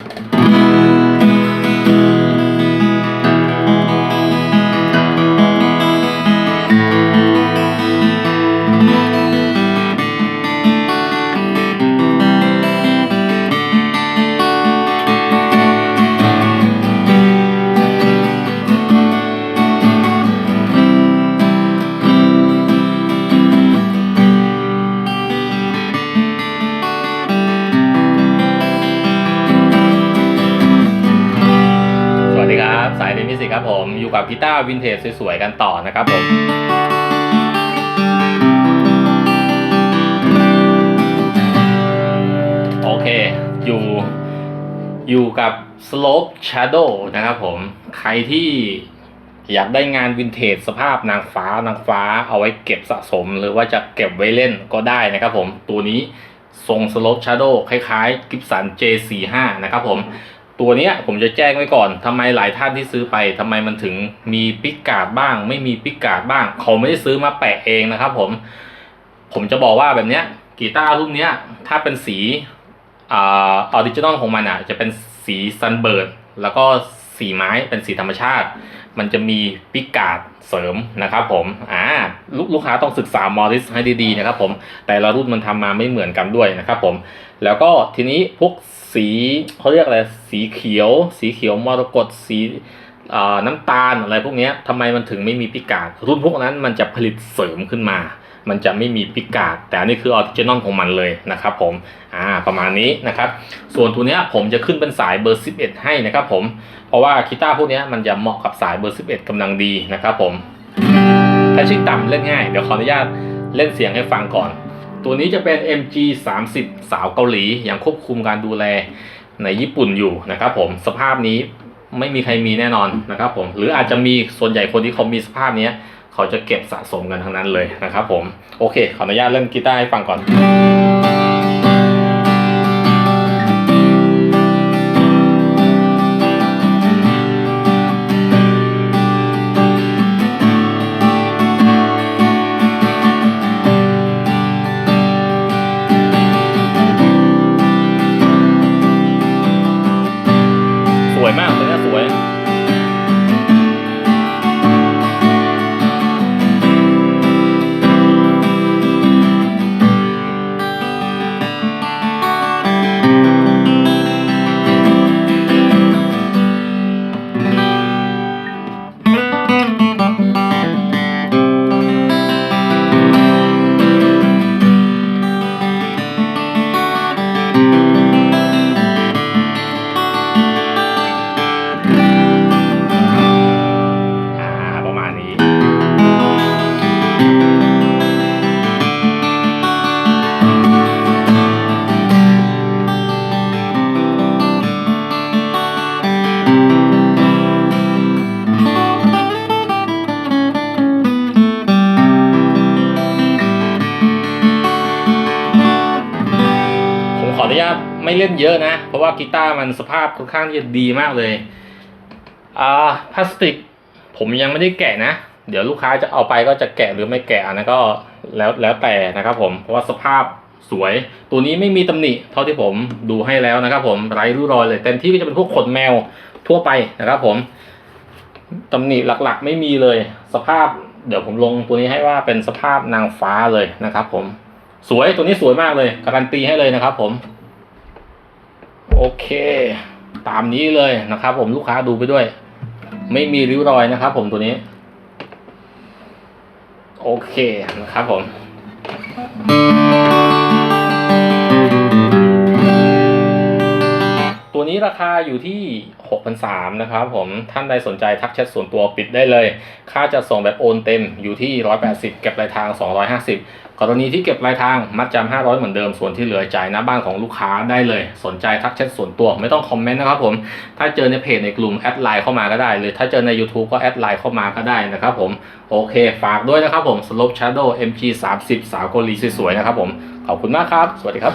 ส ครับผม อยู่กับกีตาร์วินเทจสวยๆกันต่อนะครับผม โอเค อยู่อยู่กับ Slope Shadow นะครับผม ใครที่อยากได้งานวินเทจสภาพนางฟ้านางฟ้าเอาไว้เก็บสะสม หรือว่าจะเก็บไว้เล่นก็ได้นะครับผม ตัวนี้ทรง Slope Shadow คล้ายๆ Gibson J45 นะครับผม ตัวเนี้ยผมจะแจ้งไว้ก่อนทำไมหลายท่านที่ซื้อไปทำไมมันถึงมีปิกการ์ดบ้าง ไม่มีปิกการ์ดบ้าง เขาไม่ได้ซื้อมาแปะเองนะครับผม ผมจะบอกว่าแบบเนี้ยกีตาร์รุ่นเนี้ยถ้าเป็นสีออริจินอลของมันอะ จะเป็นสีซันเบิร์ดแล้วก็สีไม้เป็นสีธรรมชาติ มันจะมีปิกการ์ดเสริมนะครับผมอ่าลูกลูกค้าต้องศึกษามอริสให้ดีๆนะครับผมแต่ละรุ่นมันทำมาไม่เหมือนกันด้วยนะครับผมแล้วก็ทีนี้พวก สีเขาเรียกอะไรสีเขียว สีเขียวมรกตสีน้ำตาลอะไรพวกนี้ทำไมมันถึงไม่มีพิกาดรุ่นพวกนั้นมันจะผลิตเสริมขึ้นมา มันจะไม่มีพิกาดแต่อันนี้คือออริจินอลของมันเลยนะครับผมอ่าประมาณนี้นะครับ ส่วนตัวเนี้ยผมจะขึ้นเป็นสายเบอร์ 11 ให้นะครับผมเพราะว่ากีตาร์พวกเนี้ยมันจะเหมาะกับสายเบอร์ 11กำลังดีนะครับผมถ้าชื่อต่ำเล่นง่าย เดี๋ยวขออนุญาตเล่นเสียงให้ฟังก่อน ตัวนี้จะเป็น MG 30 สาวเกาหลียังควบคุมการดูแลในญี่ปุ่นอยู่นะครับผมสภาพนี้ไม่มีใครมีแน่นอนนะครับผมหรืออาจจะมีส่วนใหญ่คนที่เขามีสภาพนี้เขาจะเก็บสะสมกันทั้งนั้นเลยนะครับผมโอเคขออนุญาตเล่นกีตาร์ให้ฟังก่อน ว นุญาตไม่เล่นเยอะนะ เพราะว่ากีตาร์มันสภาพค่อนข้างที่จะดีมากเลยอ่าพลาสติกผมยังไม่ได้แกะนะ เดี๋ยวลูกค้าจะเอาไปก็จะแกะหรือไม่แกะอันนั้นก็แล้วแล้วแต่นะครับผมเพราะว่าสภาพสวย ตัวนี้ไม่มีตำหนิเท่าที่ผมดูให้แล้วนะครับผมไร้ริ้วรอยเลยเต็มที่ก็จะเป็นพวกขนแมวทั่วไปนะครับผมตำหนิหลักๆไม่มีเลย สภาพเดี๋ยวผมลงตัวนี้ให้ว่าเป็นสภาพนางฟ้าเลยนะครับผมสวยตัวนี้สวยมากเลยการันตีให้เลยนะครับผม โอเค ตามนี้เลยนะครับ ผมลูกค้าดูไปด้วย ไม่มีริ้วรอยนะครับ ผมตัวนี้ โอเคนะครับผม ราคาอยู่ที่6,300นะครับผมท่านใดสนใจทักแชทส่วนตัวปิดได้เลย ค่าจะส่งแบบโอนเต็มอยู่ที่ 180 เก็บปลายทาง 250 กรณีที่เก็บปลายทางมัดจำ500 เหมือนเดิมส่วนที่เหลือจ่ายหน้าบ้านของลูกค้าได้เลย สนใจทักแชทส่วนตัวไม่ต้องคอมเมนต์นะครับผมถ้าเจอในเพจในกลุ่มแอดไลน์เข้ามาก็ได้หรือถ้าเจอใน YouTube ก็แอดไลน์เข้ามาก็ได้นะครับผมโอเค ฝากด้วยนะครับผม Slope Shadow MG 30สาวเกาหลีสวยๆนะครับผมขอบคุณมากครับ สวัสดีครับ